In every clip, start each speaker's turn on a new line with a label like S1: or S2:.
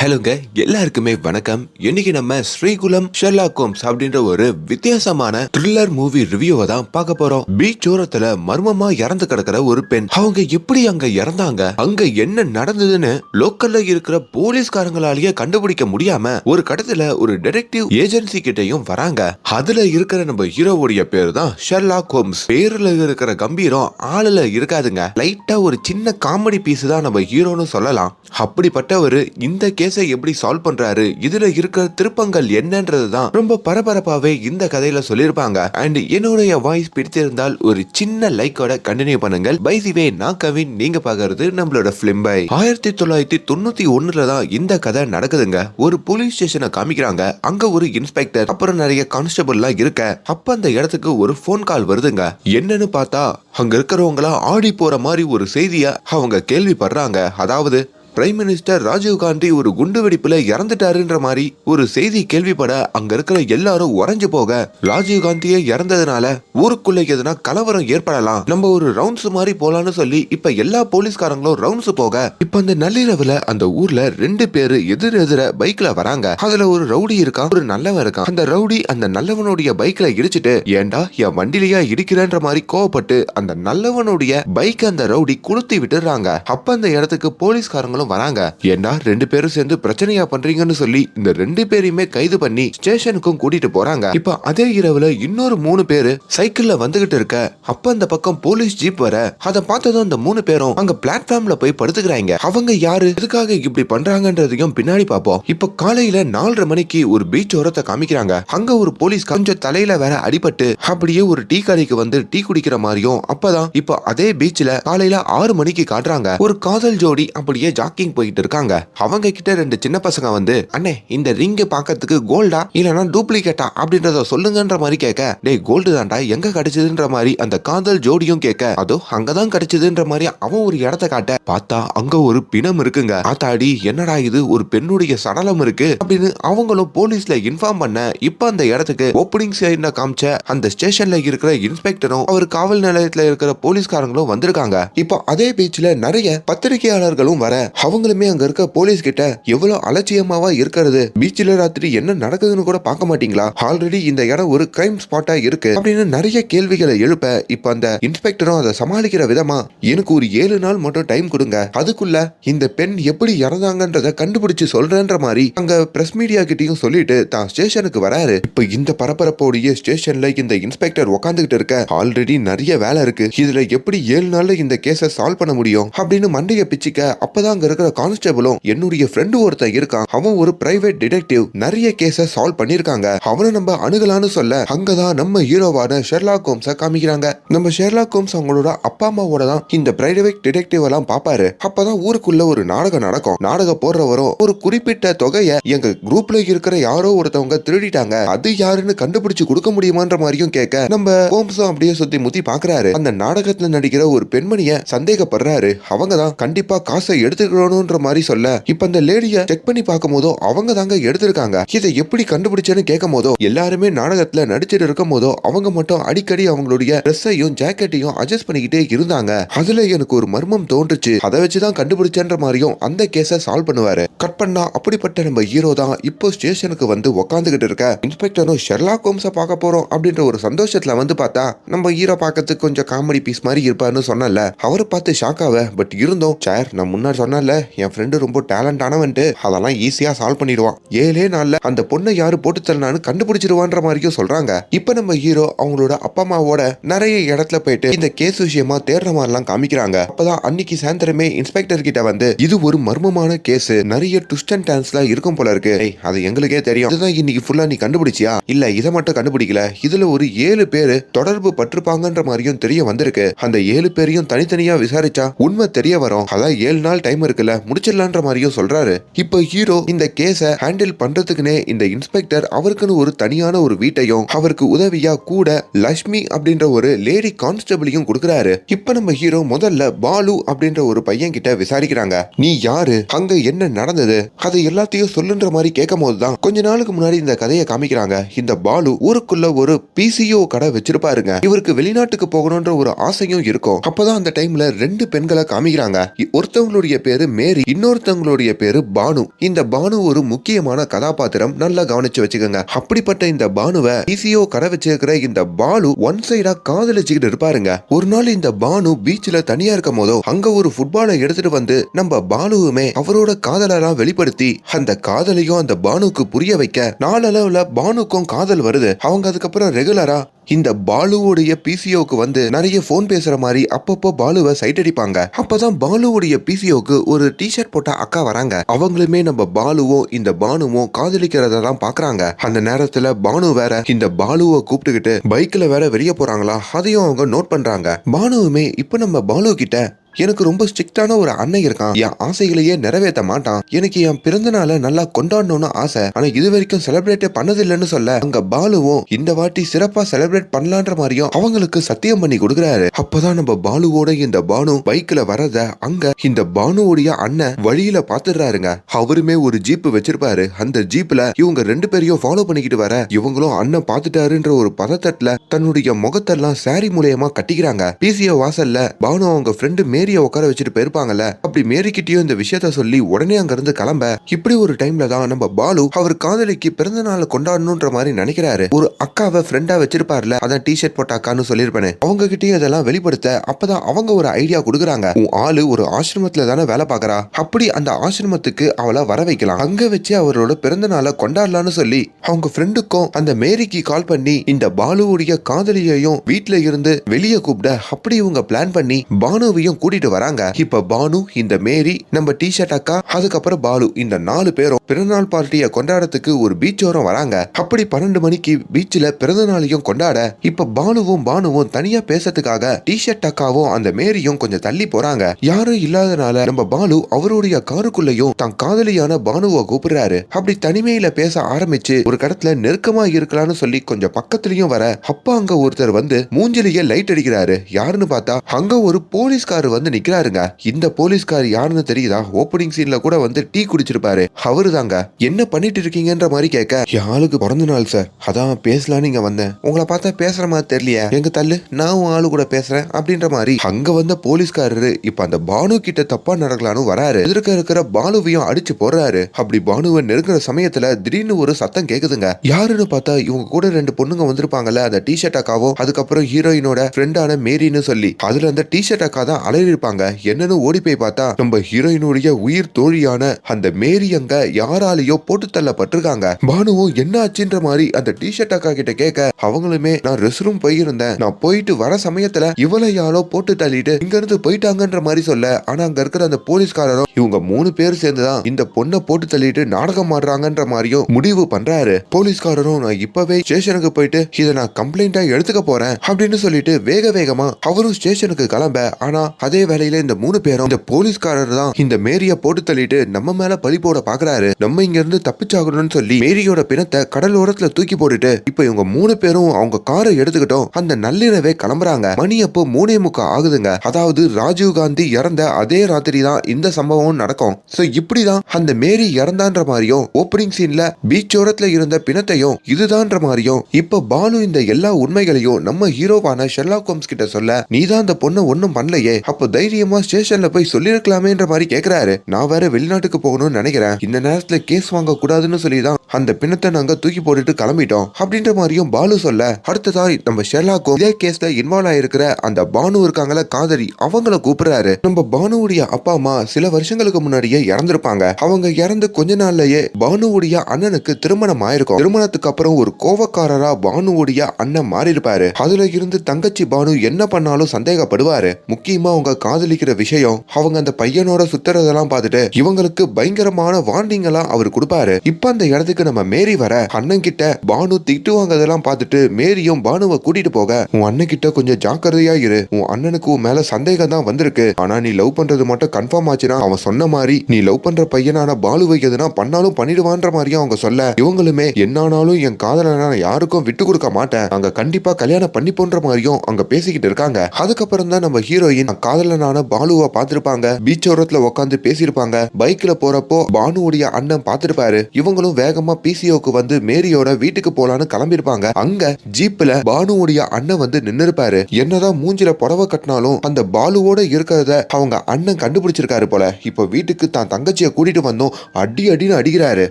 S1: ஹலோங்க எல்லாருக்குமே வணக்கம். இன்னைக்கு நம்ம ஸ்ரீகுலம் ஷெர்லா ஹோம்ஸ் அப்படின்ற ஒரு வித்தியாசமான த்ரில்லர் மூவி ரிவ்யூவை தான் பார்க்க போறோம். பீச் ஓரத்துல மர்மமா இறந்து கிடக்கிற ஒரு பெண். அவங்க எப்படி அங்க இறந்தாங்க? அங்க என்ன நடந்ததுன்னு லோக்கல்ல இருக்கிற போலீஸ்காரங்களாலேயே கண்டுபிடிக்க முடியாம ஒரு கடத்துல ஒரு டிடெக்டிவ் ஏஜென்சி கிட்டயும் வராங்க. அதுல இருக்கிற நம்ம ஹீரோவுடைய பேர் தான் ஷெர்லாக் ஹோம்ஸ். பேர்ல இருக்கிற கம்பீரம் ஆளுல இருக்காதுங்க. லைட்டா ஒரு சின்ன காமெடி பீஸ் தான் நம்ம ஹீரோன்னு சொல்லலாம். அப்படிப்பட்ட ஒரு இந்த கேஸ் எப்படி சால்வ் பண்றாரு? இதுல இருக்கிற திருப்பங்கள் என்னன்றது தான் ரொம்ப பரபரப்பாவே இந்த கதையில சொல்லியிருப்பாங்க. அண்ட் என்னுடைய வாய்ஸ் பிடித்திருந்தால் ஒரு சின்ன லைக்கோட கண்டினியூ பண்ணுங்கள். வே நான் கவின் நீங்க பாக்குறது நம்மளோட பிலிம் பை ஆயிரத்தி தொள்ளாயிரத்தி தொண்ணூத்தி ஒண்ணுல தான் இந்த கதை நடக்குதுங்க. ஒரு போலீஸ் ஸ்டேஷனை காமிக்கிறாங்க. அங்க ஒரு இன்ஸ்பெக்டர் அப்புறம் நிறைய கான்ஸ்டபிள்லாம் இருக்க. அப்ப அந்த இடத்துக்கு ஒரு ஃபோன் கால் வருதுங்க. என்னன்னு பார்த்தா அங்க இருக்கிறவங்களா ஆடி போற மாதிரி ஒரு செய்திய அவங்க கேள்விப்படுறாங்க. அதாவது பிரைம் மினிஸ்டர் ராஜீவ் காந்தி ஒரு குண்டுவெடிப்புல இறந்துட்டாருன்ற மாதிரி ஒரு செய்தி கேள்விப்பட அங்க இருக்கிற எல்லாரும் உறைஞ்சு போக ராஜீவ் காந்தியே இறந்ததுனால ஊருக்குள்ள எதுனா கலவரம் ஏற்படலாம். நம்ம ஒரு ரவுண்ட்ஸ் மாதிரி போலான்னு சொல்லி இப்ப எல்லா போலீஸ்காரங்களும் ரவுண்ட்ஸ் போக இப்ப அந்த நள்ளிரவுல அந்த ஊர்ல ரெண்டு பேரு எதிர் எதிர பைக்ல வராங்க. அதுல ஒரு ரவுடி இருக்கான் ஒரு நல்லவன் இருக்கான். அந்த ரவுடி அந்த நல்லவனுடைய பைக்ல இடிச்சிட்டு ஏன்டா என் வண்டிலையா இடிக்கிறன்ற மாதிரி கோவப்பட்டு அந்த நல்லவனுடைய பைக் அந்த ரவுடி குளுத்தி விட்டுறாங்க. அப்ப அந்த இடத்துக்கு போலீஸ்காரங்களும் வராங்க. ஏன்னா ரெண்டு பேரும் சேர்ந்து பிரச்சனையா பண்றீங்கன்னு சொல்லி இந்த ரெண்டு பேரையுமே கைது பண்ணி ஸ்டேஷனுக்கும் கூட்டிட்டு போறாங்க. இப்ப அதே இரவுல இன்னொரு மூணு பேரு சைக்கிள்ல வந்துகிட்டு இருக்க. அப்ப அந்த பக்கம் போலீஸ் ஜீப் வர. அதை பார்த்ததும் அந்த மூணு பேரும் அங்க பிளாட்ஃபார்ம்ல போய் படுத்துக்கிறாங்க. அவங்க யாரு? எதுக்காக இப்படி பண்றாங்கன்றதையும் பின்னாடி பார்ப்போம். இப்ப காலையில நாலரை மணிக்கு ஒரு பீச் ஓரத்தை காமிக்கிறாங்க. அங்க ஒரு போலீஸ் கொஞ்சம் தலையில வேற அடிபட்டு அப்படியே ஒரு டீ கடைக்கு வந்து டீ குடிக்கிற மாதிரியும் அப்பதான் இப்ப அதே பீச்ல காலையில ஆறு மணிக்கு காட்டுறாங்க. ஒரு காதல் ஜோடி அப்படியே வாக்கிங் போயிட்டு இருக்காங்க அவங்க கிட்ட ரெண்டு சின்ன பசங்க வந்து அண்ணே இந்த ரிங் பார்க்கறதுக்கு கோல்டா இல்லனா டூப்ளிகேட்டா அப்படின்றத சொல்லுங்கன்ற மாதிரி கேட்க டேய் கோல்டு தான்டா எங்க கிடைச்சதுன்ற மாதிரி அந்த காதல் ஜோடியும் கேட்க அதோ அங்கதான் கிடைச்சதுன்ற மாதிரி அவன் ஒரு இடத்த காட்ட பார்த்தா அங்க ஒரு பிணம் இருக்குங்க. ஆத்தாடி என்னடா இது? ஒரு பெண்ணுடைய சடலம் இருக்கு? அப்படின்னு அவங்களும் போலீஸ்ல இன்ஃபார்ம் பண்ண இப்ப அந்த இடத்துக்கு ஓப்பனிங் சைட்ல காமிச்ச அந்த ஸ்டேஷன்ல இருக்கிற இன்ஸ்பெக்டரும் அவர் காவல் நிலையத்துல இருக்கிற போலீஸ்காரங்களும் வந்திருக்காங்க. இப்போ அதே பீச்ல நிறைய பத்திரிகையாளர்களும் வர அவங்களுமே அங்க இருக்க போலீஸ் கிட்ட எவ்வளவு அலட்சியமாவா இருக்கிறது? பீச்ல ராத்திரி என்ன நடக்குதுன்னு கூட பார்க்க மாட்டீங்களா? ஆல்ரெடி இந்த இடம் ஒரு கிரைம் ஸ்பாட்டா இருக்கு. அப்படின்னு நிறைய கேள்விகளை எழுப்ப இப்ப அந்த இன்ஸ்பெக்டரும் அதை சமாளிக்கிற விதமா எனக்கு ஒரு ஏழு நாள் மட்டும் டைம் கொடுங்க. அதுக்குள்ள இந்த பெண் எப்படி இறந்தாங்கன்றத கண்டுபிடிச்சு சொல்றேன்ற மாதிரி அங்க பிரஸ் மீடியா கிட்டயும் சொல்லிட்டு தான் ஸ்டேஷனுக்கு வராரு. இப்ப இந்த பரபரப்போடைய ஸ்டேஷன்ல இந்த இன்ஸ்பெக்டர் உட்காந்துகிட்டு இருக்க ஆல்ரெடி நிறைய வேலை இருக்கு. இதுல எப்படி ஏழு நாள்ல இந்த கேஸை சால்வ் பண்ண முடியும்? அப்படின்னு மண்டைய பிச்சுக்க அப்பதான் அங்க இருக்கிற கான்ஸ்டபிளும் என்னுடைய ஃப்ரெண்டு ஒருத்தன் இருக்கான். அவன் ஒரு பிரைவேட் டிடெக்டிவ் நிறைய கேஸ சால்வ் பண்ணிருக்காங்க அவனை நம்ம அணுகலான்னு சொல்ல அங்கதான் நம்ம ஹீரோவான ஷெர்லா ஹோம்ஸ காமிக்கிறாங்க. நம்ம ஷெர்லா ஹோம்ஸ் அவங்களோட அப்பா அம்மாவோட தான் இந்த பிரைவேட் டிடெக்டிவ் எல்லாம் பாப்பாரு. அப்பதான் ஊருக்குள்ள ஒரு நாடகம் நடக்கும். நாடகம் போடுறவரும் ஒரு குறிப்பிட்ட தொகையை எங்க குரூப்ல இருக்கிற யாரோ ஒருத்தவங்க திருடிட்டாங்க. அது யாருன்னு கண்டுபிடிச்சு கொடுக்க முடியுமான்ற மாதிரியும் கேட்க நம்ம கோம்ஸும் அப்படியே சுத்தி முத்தி பாக்குறாரு. அந்த நாடகத்துல நடிக்கிற ஒரு பெண்மணிய சந்தேகப்படுறாரு. அவங்க தான் கண்டிப்பா காசை எடுத்துக்கணும்ன்ற மாதிரி சொல்ல இப்ப அந்த லேடிய செக் பண்ணி பார்க்கும் போதோ அவங்க தாங்க எடுத்திருக்காங்க. இதை எப்படி கண்டுபிடிச்சேன்னு கேட்கும் போதோ எல்லாருமே நாடகத்துல நடிச்சிட்டு இருக்கும் போதோ அவங்க மட்டும் அடிக்கடி அவங்களுடைய ட்ரெஸ்ஸையும் ஜாக்கெட்டையும் அட்ஜஸ்ட் பண்ணிக்கிட்டே இருந்தாங்க. அதுல எனக்கு ஒரு மர்மம் தோன்றுச்சு. அதை வச்சுதான் கண்டுபிடிச்சேன்ற மாதிரியும் அந்த கேஸை சால்வ் பண்ணுவாரு. கட் பண்ணா அப்படிப்பட்ட நம்ம ஹீரோ தான் இப்போ ஸ்டேஷனுக்கு வந்து உக்காந்துகிட்டு இருக்க. இன்ஸ்பெக்டரும் ஷெர்லாக் ஹோம்ஸை பார்க்க போறோம் அப்படின்ற ஒரு சந்தோஷத்துல வந்து பார்த்தா நம்ம ஹீரோ பார்க்கறதுக்கு கொஞ்சம் காமெடி பீஸ் மாதிரி இருப்பாருன்னு சொன்னல அவரை பார்த்து ஷாக் ஆவ பட் இருந்தோம் சார் நான் முன்னாடி சொன்னல என் ஃப்ரெண்டு ரொம்ப டேலண்டானவன்ட்டு அதெல்லாம் ஈஸியா சால்வ் பண்ணிடுவான். ஏழே நாள்ல அந்த பொண்ணை யாரு போட்டு தரலான்னு கண்டுபிடிச்சிருவான்ற மாதிரியும் சொல்றாங்க. இப்ப நம்ம ஹீரோ அவங்களோட அப்பா அம்மாவோட நிறைய இடத்துல போயிட்டு இந்த கேஸ் விஷயமா தேடுற மாதிரிலாம் காமிக்கிறாங்க. அப்பதான் அன்னைக்கு சாயந்தரமே இன்ஸ்பெக்டர் கிட்ட வந்து இது ஒரு மர்மமான கேஸ் நிறைய ட்விஸ்ட் அண்ட் டான்ஸ்லாம் இருக்கும் போல இருக்கு. அது எங்களுக்கே தெரியும். இதுதான் இன்னைக்கு ஃபுல்லா நீ கண்டுபிடிச்சியா? இல்ல இதை மட்டும் கண்டுபிடிக்கல. இதுல ஒரு ஏழு பேரு தொடர்பு பட்டிருப்பாங்கன்ற மாதிரியும் தெரிய வந்திருக்கு. அந்த ஏழு பேரையும் தனித்தனியா விசாரிச்சா உண்மை தெரிய வரும். அதான் ஏழு நாள் டைம் இருக்கு. இருக்குல்ல? முடிச்சிடலான்ற மாதிரியும் சொல்றாரு. இப்போ ஹீரோ இந்த கேஸை ஹேண்டில் பண்றதுக்குனே இந்த இன்ஸ்பெக்டர் அவருக்குன்னு ஒரு தனியான ஒரு வீட்டையும் அவருக்கு உதவியா கூட லட்சுமி அப்படின்ற ஒரு லேடி கான்ஸ்டபிளையும் கொடுக்குறாரு. இப்போ நம்ம ஹீரோ முதல்ல பாலு அப்படின்ற ஒரு பையன் கிட்ட விசாரிக்கிறாங்க. நீ யாரு? அங்க என்ன நடந்தது? அதை எல்லாத்தையும் சொல்லுன்ற மாதிரி கேட்கும் போதுதான் கொஞ்ச நாளுக்கு முன்னாடி இந்த கதையை காமிக்கிறாங்க. இந்த பாலு ஊருக்குள்ள ஒரு பிசிஓ கடை வச்சிருப்பாருங்க. இவருக்கு வெளிநாட்டுக்கு போகணும்ன்ற ஒரு ஆசையும் இருக்கும். அப்பதான் அந்த டைம்ல ரெண்டு பெண்களை காமிக்கிறாங்க. ஒருத்தவங்களுடைய பேரு மேரி இன்னொருத்தவங்களுடைய பேரு பானு. இந்த பானு ஒரு முக்கியமான கதாபாத்திரம். நல்லா கவனிச்சு வச்சுக்கோங்க. அப்படிப்பட்ட இந்த பானுவை ஈசியோ கடை வச்சிருக்கிற இந்த பாலு ஒன் சைடா காதலிச்சுக்கிட்டு இருப்பாருங்க. ஒரு நாள் இந்த பானு பீச்ல தனியா இருக்கும் போதோ அங்க ஒரு ஃபுட்பாலை எடுத்துட்டு வந்து நம்ம பாலுவுமே அவரோட காதலெல்லாம் வெளிப்படுத்தி அந்த காதலையும் அந்த பானுக்கு புரிய வைக்க நாளளவுல பானுக்கும் காதல் வருது. அவங்க அதுக்கப்புறம் ரெகுலரா இந்த பாலுவுடைய பிசிஓக்கு வந்து நிறைய ஃபோன் பேசுற மாதிரி அப்பப்போ பாலுவை சைட் அடிப்பாங்க. அப்பதான் பாலுவுடைய பிசிஓக்கு ஒரு டிஷர்ட் போட்ட அக்கா வராங்க. அவங்களுமே நம்ம பாலுவும் இந்த பானுவும் காதலிக்கிறத தான் பாக்குறாங்க. அந்த நேரத்துல பானு வேற இந்த பாலுவை கூப்பிட்டுக்கிட்டு பைக்ல வேற வெளியே போறாங்களா? அதையும் அவங்க நோட் பண்றாங்க. பானுவுமே இப்ப நம்ம பாலு கிட்ட எனக்கு ரொம்ப ஸ்ட்ரிக்டான ஒரு அண்ணன் இருக்கான். என் ஆசைகளையே நிறைவேற்ற மாட்டான். எனக்கு என் பிறந்த நாளை நல்லா கொண்டாடணும்னு ஆசை. ஆனா இது வரைக்கும் செலிப்ரேட்டே பண்ணதில்லைன்னு சொல்ல அங்க பாலுவும் இந்த வாட்டி சிறப்பா செலிப்ரேட் பண்ணலான்ற மாதிரியும் அவங்களுக்கு சத்தியம் பண்ணி கொடுக்குறாரு. அப்பதான் நம்ம பாலுவோட இந்த பானு பைக்ல வரத அங்க இந்த பானுவோடைய அண்ணன் வழியில பாத்துடுறாருங்க. அவருமே ஒரு ஜீப் வச்சிருப்பாரு. அந்த ஜீப்ல இவங்க ரெண்டு பேரையும் ஃபாலோ பண்ணிக்கிட்டு வர இவங்களும் அண்ணன் பாத்துட்டாருன்ற ஒரு பதத்தட்டுல தன்னுடைய முகத்தெல்லாம் சாரி மூலியமா கட்டிக்கிறாங்க. பிசிஓ வாசல்ல பானு அவங்க ஃப்ரெண்டு மேரியை உட்கார வச்சுட்டு போயிருப்பாங்கல்ல? அப்படி மேரி கிட்டயும் இந்த விஷயத்த சொல்லி உடனே அங்கிருந்து கிளம்ப இப்படி ஒரு டைம்ல தான் நம்ம பாலு அவர் காதலிக்கு பிறந்த நாள் கொண்டாடணும்ன்ற மாதிரி நினைக்கிறாரு. ஒரு அக்காவை ஃப்ரெண்டா வச்சிருப்பார்ல அதான் டிஷர்ட் போட்ட அக்கான்னு சொல்லியிருப்பேன். அவங்க கிட்டயும் இதெல்லாம் வெளிப்படுத்த அப்பதான் அவங்க ஒரு ஐடியா கொடுக்குறாங்க. உன் ஆளு ஒரு ஆசிரமத்துல தானே வேலை பாக்குறா அப்படி அந்த ஆசிரமத்துக்கு அவளை வர வைக்கலாம். அங்க வச்சு அவரோட பிறந்த நாளை கொண்டாடலாம்னு சொல்லி அவங்க ஃப்ரெண்டுக்கும் அந்த மேரிக்கு கால் பண்ணி இந்த பாலுவுடைய காதலியையும் வீட்டுல இருந்து வெளியே கூப்பிட அப்படி இவங்க பிளான் பண்ணி பானுவையும் கூட்டிட்டு வராங்க. இப்ப பானு இந்த மேரி நம்ம டிஷர்ட் அக்கா அதுக்கப்புறம் பாலு இந்த நாலு பேரும் பிறந்தநாள் பார்ட்டியை கொண்டாடத்துக்கு ஒரு பீச் ஓரம் வராங்க. அப்படி பன்னெண்டு மணிக்கு பீச்ல பிறந்த நாளையும் கொண்டாட இப்ப பானுவும் பானுவும் தனியா பேசுறதுக்காக டிஷர்ட் அக்காவும் அந்த மேரியும் கொஞ்சம் தள்ளி போறாங்க. யாரும் இல்லாதனால நம்ம பாலு அவருடைய காருக்குள்ளயும் தான் காதலியான பானுவை கூப்பிடுறாரு. அப்படி தனிமையில பேச ஆரம்பிச்சு ஒரு கடத்துல நெருக்கமா இருக்கலாம்னு சொல்லி கொஞ்சம் பக்கத்துலயும் வர அப்பா அங்க ஒருத்தர் வந்து மூஞ்சிலேயே லைட் அடிக்கிறாரு. யாருன்னு பார்த்தா அங்க ஒரு போலீஸ்கார் வந்து நிக்கிறாருங்க. இந்த போலீஸ்கார் யாருன்னு தெரியுதா? ஓப்பனிங் சீன்ல கூட வந்து டீ குடிச்சிருப்பாரு. அவரு தாங்க என்ன பண்ணிட்டு இருக்கீங்கன்ற மாதிரி கேட்க. என் ஆளுக்கு பிறந்த நாள் சார் அதான் பேசலான்னு இங்க வந்தேன். உங்களை பார்த்தா பேசுற மாதிரி தெரியலையா. எங்க தள்ளு? நான் உன் ஆளு கூட பேசுறேன். அப்படின்ற மாதிரி. அங்க வந்த போலீஸ்காரரு இப்ப அந்த பானு கிட்ட தப்பா நடக்கலான்னு வராரு. எதிர்க்க இருக்கிற பானுவையும் அடிச்சு போடுறாரு. அப்படி பானுவை நெருங்குற சமயத்துல திடீர்னு ஒரு சத்தம் கேக்குதுங்க. யாருன்னு பார்த்தா இவங்க கூட ரெண்டு பொண்ணுங்க வந்திருப்பாங்கல்ல அந்த டிஷர்ட் அக்காவும் அதுக்கப்புறம் ஹீரோயினோட ஃப்ரெண்டான மேரின்னு சொல்லி. அதுல அந்த டிஷர்ட் அக்கா தான் அலையிருப்பாங்க என்னன்னு ஓடி போய் பார்த்தா நம்ம ஹீரோயினுடைய உயிர் தோழியான அந்த மேரி அங்க யாராலேயோ போட்டு தள்ளப்பட்டிருக்காங்க. பானுவும் என்ன ஆச்சுன்ற மாதிரி அந்த டிஷர்ட் அக்கா கிட்ட கேட்க அவங்களுமே நான் ரெஸ்ட் ரூம் போயிருந்தேன். நான் போயிட்டு வர சமயத்துல இவளை யாரோ போட்டு தள்ளிட்டு இங்க இருந்து போயிட்டாங்கன்ற மாதிரி சொல்ல ஆனா அங்க இருக்கிற அந்த போலீஸ்காரரும் இவங்க மூணு பேர் சேர்ந்துதான் இந்த பொண்ணை போட்டு தள்ளிட்டு நாடகம் ஆடுறாங்கன்ற மாதிரியும் முடிவு பண்றாரு. போலீஸ்காரரும் நான் இப்பவே ஸ்டேஷனுக்கு போயிட்டு இதை நான் கம்ப்ளைண்டா எடுத்துக்க போறேன் அப்படின்னு சொல்லிட்டு வேக வேகமா அவரும் ஸ்டேஷனுக்கு கிளம்ப. ஆனா அதே வேளையில இந்த மூணு பேரும் இந்த போலீஸ்காரர் தான். இந்த மேரிய போட்டு தள்ளிட்டு நம்ம மேல பழி போட பாக்குறாரு. நம்ம இங்க இருந்து தப்பிச்சாகணும்னு சொல்லி மேரியோட பிணத்தை கடலோரத்துல தூக்கி போட்டுட்டு இப்ப இவங்க மூணு பேரும் அவங்க காரை எடுத்துக்கிட்டோம். அந்த நள்ளிரவே கிளம்புறாங்க. மணி அப்போ மூணே முக்கா ஆகுதுங்க. அதாவது ராஜீவ் காந்தி இறந்த அதே ராத்திரி தான் இந்த சம்பவம் நடக்கும். சோ இப்படிதான் அந்த மேரி இறந்தான்ற மாதிரியும் ஓப்பனிங் சீன்ல பீச் ஓரத்துல இருந்த பிணத்தையும் இதுதான்ற மாதிரியும் இப்ப பாலு இந்த எல்லா உண்மைகளையும் நம்ம ஹீரோவான ஷெர்லாக் ஹோம்ஸ் கிட்ட சொல்ல நீதான் அந்த பொண்ணை ஒன்னும் பண்ணலையே. அப்போ தைரியமா ஸ்டேஷன்ல போய் சொல்லிருக்கலாமேன்ற மாதிரி கேக்குறாரு. நான் வேற வெளிநாட்டுக்கு போகணும்னு நினைக்கிறேன். இந்த நேரத்துல கேஸ் வாங்க கூடாதுன்னு சொல்லி தான் அந்த பிணத்தை நாங்க தூக்கி போட்டுட்டு கிளம்பிட்டோம். அப்படின்ற மாதிரியும் பாலு சொல்ல அடுத்ததா நம்ம ஷெர்லாக்கும் இதே கேஸ்ல இன்வால்வ் ஆயிருக்கிற அந்த பானு இருக்காங்கள காதலி அவங்கள கூப்பிடுறாரு. நம்ம பானுவுடைய அப்பா அம்மா சில வருஷங்களுக்கு முன்னாடியே இறந்திருப்பாங்க. அவங்க இறந்து கொஞ்ச நாள்லயே பானுவுடைய அண்ணனுக்கு திருமணம் ஆயிருக்கும். திருமணத்துக்கு அப்புறம் ஒரு கோவக்காரரா பானுவுடைய அண்ணன் மாறி இருப்பாரு அதுல இருந்து தங்கச்சி பானு என்ன பண்ணாலும் சந்தேகப்படுவாரு. முக்கியமா அவங்க காதலிக்கிற விஷயம் அவங்க அந்த பையனோட சுத்துறதெல்லாம் பார்த்துட்டு இவங்களுக்கு பயங்கரமான வாண்டிங் எல்லாம் அவர் கொடுப்பாரு. இப்ப அந்த இடத்துக்கு நம்ம மேரி வர அண்ணன் கிட்ட பானு திட்டு வாங்கறதெல்லாம் பார்த்துட்டு மேரியும் பானுவை கூட்டிட்டு போக உன் அண்ணன் கிட்ட கொஞ்சம் ஜாக்கிரதையா இரு. உன் அண்ணனுக்கு உன் மேல சந்தேகம் தான் வந்திருக்கு. ஆனா நீ லவ் பண்றது மட்டும் கன்ஃபார்ம் ஆச்சுன்னா அவன் சொன்ன மாதிரி நீ லவ் பண்ற பையனான பாலுவை எதுனா பண்ணாலும் பண்ணிடுவான்ற மாதிரியும் அவங்க சொல்ல இவங்களுமே என்னானாலும் என் காதலனா யாருக்கும் விட்டு கொடுக்க மாட்டேன். அங்க கண்டிப்பா கல்யாணம் பண்ணிப்போன்ற மாதிரியும் அங்க பேசிக்கிட்டு இருக்காங்க. அதுக்கப்புறம் தான் நம்ம ஹீரோயின் காதலனான பாலுவை பார்த்திருப்பாங்க. பீச் ஓரத்துல உட்காந்து பேசியிருப்பாங்க. பைக்ல போறப்போ பானுவுடைய அண்ணன் பார்த்திருப்பாரு. இவங்களும் வேகமா பிசிஓக்கு வந்து மேரியோட வீட்டுக்கு போலான்னு கிளம்பியிருப்பாங்க. அங்க ஜீப்ல பானுவுடைய அண்ணன் வந்து நின்னு இருப்பாரு என்னதான் மூஞ்சில புடவை கட்டினாலும் அந்த பாலுவோட இருக்கிறத அவங்க அண்ணன் கண்டுபிடிச்சிருக்காரு போல. இப்போ வீட்டுக்கு தான் தங்கச்சியை கூட்டிட்டு வந்தோம். அடி அடின்னு அடிக்கிறாரு.